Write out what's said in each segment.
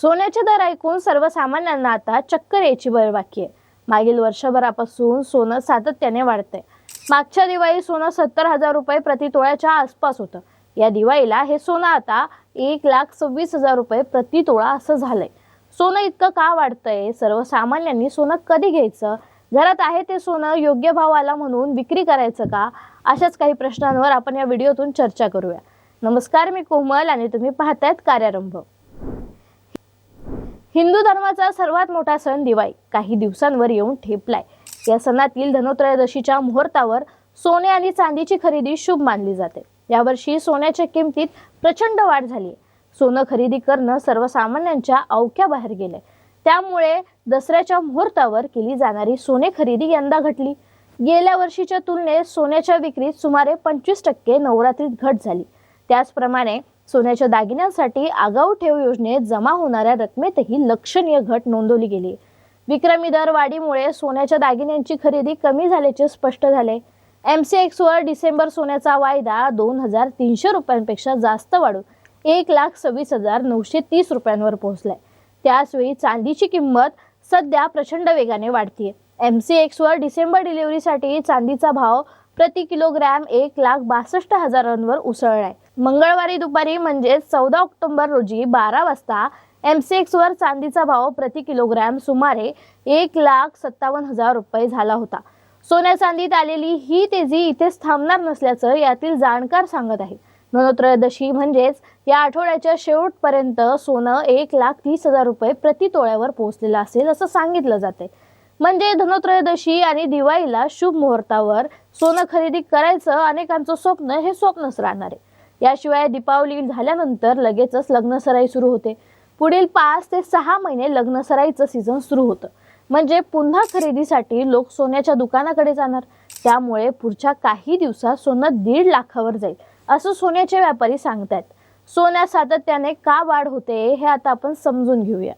सोन्याचे दर ऐकून सर्वसामान्यांना आता चक्कर यायची वेळ बाकी आहे. मागील वर्षभरापासून सोनं सातत्याने वाढतंय. मागच्या दिवाळी सोनं सत्तर हजार रुपये प्रति तोळ्याच्या आसपास होतं. या दिवाळीला हे सोनं आता एक लाख सव्वीस हजार रुपये प्रति तोळा असं झालंय. सोनं इतकं का वाढतंय? सर्वसामान्यांनी सोनं कधी घ्यायचं? घरात आहे ते सोनं योग्य भाव आला म्हणून विक्री करायचं का? अशाच काही प्रश्नांवर आपण या व्हिडिओतून चर्चा करूया. नमस्कार मी कोमल आणि तुम्ही पाहतायत कार्यारंभ. हिंदू धर्माचा सर्वात मोठा सण दिवाळी. काही दिवसांवर येऊन ठेपलाय. या सणातील धनोत्रयोदशीच्या मुहूर्तावर सोने आणि चांदीची खरेदी शुभ मानली जाते. यावर्षी सोन्याच्या किमतीत प्रचंड वाढ झाली सोनं खरेदी करणं सर्वसामान्यांच्या अवक्या बाहेर गेलंय. त्यामुळे दसऱ्याच्या मुहूर्तावर केली जाणारी सोने खरेदी यंदा घटली. गेल्या वर्षीच्या तुलनेत सोन्याच्या विक्रीत सुमारे पंचवीस टक्के नवरात्रीत घट झाली. त्याचप्रमाणे सोन्याच्या दागिन्यांसाठी आगाऊ ठेव योजनेत जमा होणाऱ्या रकमेतही लक्षणीय घट नोंदवली गेली. विक्रमी दर वाढीमुळे सोन्याच्या दागिन्यांची खरेदी कमी झाल्याचे स्पष्ट झाले. एम सी एक्सवर डिसेंबर सोन्याचा वायदा दोन हजार तीनशे रुपयांपेक्षा जास्त वाढून एक लाख सव्वीस हजार नऊशे तीस रुपयांवर पोहोचलाय. त्याचवेळी चांदीची किंमत सध्या प्रचंड वेगाने वाढतीये. सी एक्सवर डिसेंबर डिलिव्हरीसाठी चांदीचा भाव प्रति किलोग्रॅम एक लाख बासष्ट हजारांवर उसळलाय. मंगळवारी दुपारी म्हणजेच चौदा ऑक्टोबर रोजी बारा वाजता एम सी एक्सवर चांदीचा भाव प्रति किलोग्रॅम सुमारे एक लाख सत्तावन्न हजार रुपये झाला होता. सोन्या चांदीत आलेली ही तेजी इथेच थांबणार नसल्याचं यातील जाणकार सांगत आहे धनोत्रयोदशी म्हणजेच या आठवड्याच्या शेवटपर्यंत सोनं एक लाख तीस हजार रुपये प्रति तोळ्यावर पोहोचलेलं असेल असं सांगितलं जाते म्हणजे धनोत्रयोदशी आणि दिवाळीला शुभ मुहूर्तावर सोनं खरेदी करायचं अनेकांचं स्वप्न हे स्वप्नच राहणार आहे. याशिवाय दीपावली झाल्यानंतर लगेचच लग्नसराई सुरू होते. पुढील पाच ते सहा महिने लग्नसराईचं सीझन सुरू होतं. म्हणजे पुन्हा खरेदीसाठी लोक सोन्याच्या दुकानाकडे जाणार. त्यामुळे पुढच्या काही दिवसात सोनं दीड लाखावर जाईल असं सोन्याचे व्यापारी सांगतायत. सोन्या सातत्याने का वाढ होते हे आता आपण समजून घेऊया.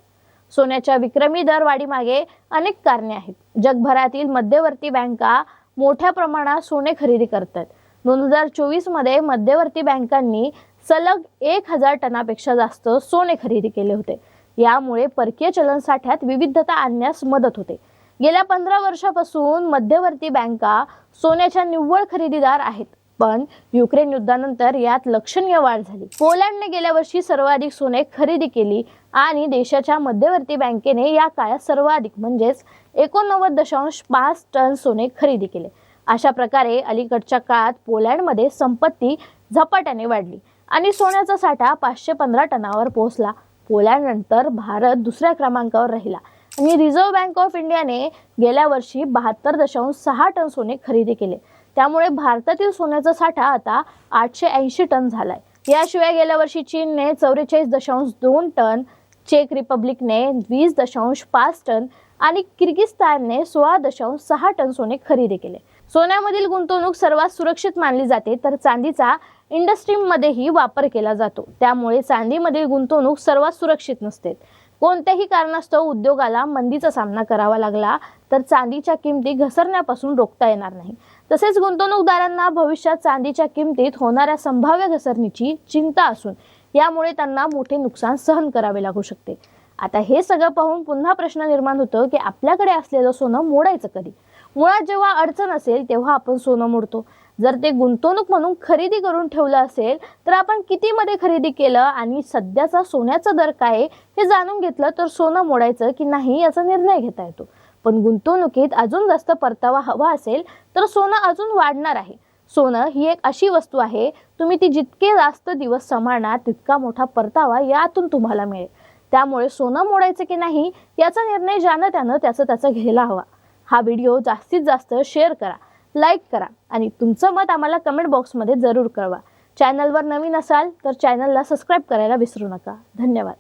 सोन्याच्या विक्रमी दरवाढीमागे अनेक कारणे आहेत. जगभरातील मध्यवर्ती बँका मोठ्या प्रमाणात सोने खरेदी करतात दोन हजार चोवीसमध्ये मध्यवर्ती बँकांनी सलग एक हजार टनापेक्षा जास्त सोने खरेदी केले होते. यामुळे परकीय चलन साठ्यात विविधता आणण्यास मदत होते. गेल्या पंधरा वर्षापासून मध्यवर्ती बँका सोन्याच्या निव्वळ खरेदीदार आहेत. पण युक्रेन युद्धानंतर यात लक्षणीय वाढ झाली. पोलंडने गेल्या वर्षी सर्वाधिक सोने खरेदी केली आणि देशाच्या मध्यवर्ती बँकेने या काळात सर्वाधिक म्हणजेच एकोणनव्वद दशांश पाच टन सोने खरेदी केले. अशा प्रकारे अलीकडच्या काळात पोलँडमध्ये संपत्ती झपाट्याने वाढली आणि सोन्याचा साठा पाचशे पंधरा टनावर पोहोचला. पोलँडनंतर भारत दुसऱ्या क्रमांकावर राहिला आणि रिझर्व्ह बँक ऑफ इंडियाने गेल्या वर्षी बहात्तर दशांश सहा टन सोने खरेदी केले. त्यामुळे भारतातील सोन्याचा साठा आता आठशे ऐंशी टन झालाय. याशिवाय गेल्या वर्षी चीनने चौवेचाळीस दशांश दोन टन चेक रिपब्लिकने वीस दशांश पाच टन आणि किर्गिस्तानने सोळा दशांश सहा टन सोने खरेदी केले. सोन्यामधील गुंतवणूक सर्वात सुरक्षित मानली जाते तर चांदीचा इंडस्ट्रीमध्येही वापर केला जातो. त्यामुळे चांदीमधील गुंतवणूक सर्वात सुरक्षित नसते. कोणत्याही कारणास्तव उद्योगाला मंदीचा सामना करावा लागला तर चांदीच्या किमती घसरण्यापासून रोखता येणार नाही. तसेच गुंतवणूकदारांना भविष्यात चांदीच्या किमतीत होणाऱ्या संभाव्य घसरणीची चिंता असून यामुळे त्यांना मोठे नुकसान सहन करावे लागू शकते. आता हे सगळं पाहून पुन्हा प्रश्न निर्माण होतो की आपल्याकडे असलेलं सोनं मोडायचं कधी? मुळात जेव्हा अडचण असेल तेव्हा आपण सोनं मोडतो. जर ते गुंतवणूक म्हणून खरेदी करून ठेवलं असेल तर आपण कितीमध्ये खरेदी केलं आणि सध्याचा सोन्याचा दर काय हे जाणून घेतलं तर सोनं मोडायचं की नाही याचा निर्णय घेता येतो. पण गुंतवणुकीत अजून जास्त परतावा हवा असेल तर सोनं अजून वाढणार आहे. सोनं ही एक अशी वस्तू आहे तुम्ही ती जितके जास्त दिवस सांभाळणार तितका मोठा परतावा यातून तुम्हाला मिळेल. त्यामुळे सोनं मोडायचं की नाही याचा निर्णय ज्यानं त्यानं त्याचं त्याचं घ्यायला हवा. हा व्हिडिओ जास्तीत जास्त शेअर करा लाईक करा आणि तुमचं मत आम्हाला कमेंट बॉक्समध्ये जरूर कळवा. चॅनलवर नवीन असाल तर चॅनलला सबस्क्राईब करायला विसरू नका. धन्यवाद.